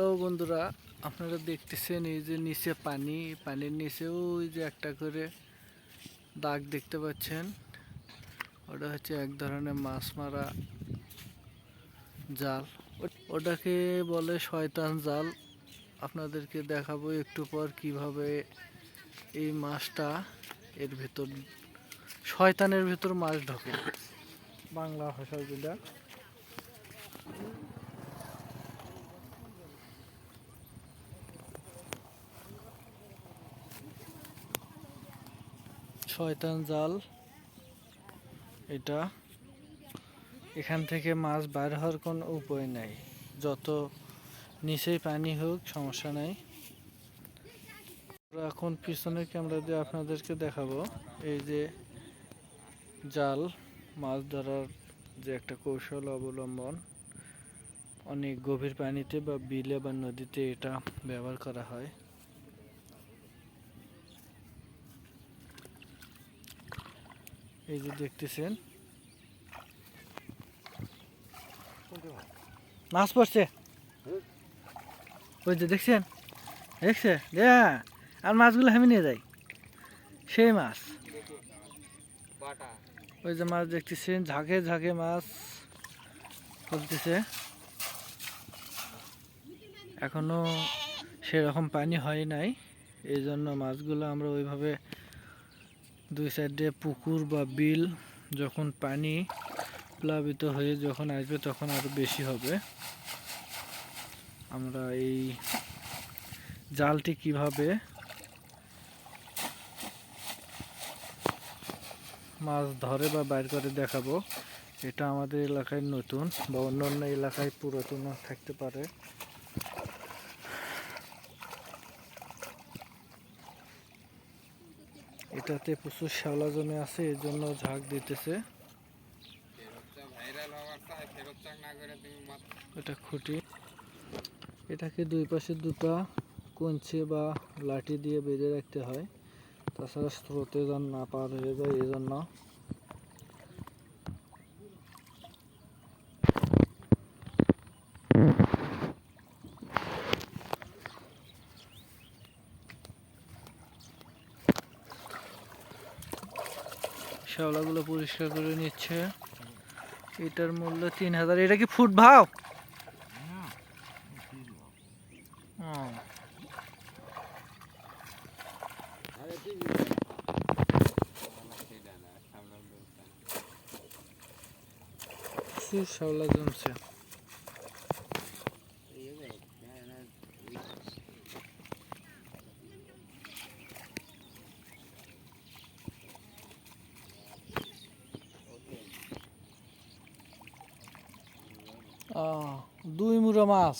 Hello বন্ধুরা, আপনারা দেখতেছেন এই যে নিচে পানি, পানির নিচে ওই যে একটা করে দাগ দেখতে পাচ্ছেন। ওটা হচ্ছে এক ধরনের মাছ মারা জাল। ওটাকে বলে শয়তান জাল। আপনাদেরকে দেখাবো একটু পর কীভাবে এই মাছটা এর ভেতর, শয়তানের ভেতর মাছ ঢোকে। বাংলা ভাষা যেটা। শয়তান জাল। এটা এখান থেকে মাছ বাইর হওয়ার কোনো উপায় নাই। যত নিচেই পানি হোক, সমস্যা নাই। এখন পিছনের ক্যামেরা দিয়ে আপনাদেরকে দেখাবো। এই যে জাল, মাছ ধরার যে একটা কৌশল অবলম্বন, অনেক গভীর পানিতে বা বিলে বা নদীতে এটা ব্যবহার করা হয়। এই যে দেখতেছেন। মাছ পড়ছে। ওই যে দেখছেন? দেখছে? হ্যাঁ আর মাছগুলো আমি নিয়ে যাই। সেই মাছ। ওই যে মাছ দেখতেছেন, ঝাঁকে ঝাঁকে মাছ চলতেছে। এখনও সেরকম পানি হয় নাই। এই জন্য মাছগুলো আমরা ওইভাবে দুই সাইডে পুকুর বা বিল যখন পানি প্লাবিত হয়ে যখন আসবে তখন আরও বেশি হবে। আমরা এই জালটি কীভাবে মাছ ধরে বা বাইর করে দেখাবো, এটা আমাদের এলাকায় নতুন বা অন্য অন্য এলাকায় পুরাতন থাকতে পারে। এটাতে প্রচুর শ্যাওলা জমে আছে, এর জন্য ঝাঁক দিতেছে। এটা খুঁটি। এটাকে দুই পাশে দুটা কঞ্চি বা লাঠি দিয়ে বেঁধে রাখতে হয়। তাছাড়া স্রোতে যেন না পার হয়ে যায় এই শ্যাওলাগুলো পরিষ্কার করে নিচ্ছে। এটার মূল্য তিন হাজার। এটা কি ফুট ভাও? শ্যাওলা জমছে। দুই মুড়ো মাছ।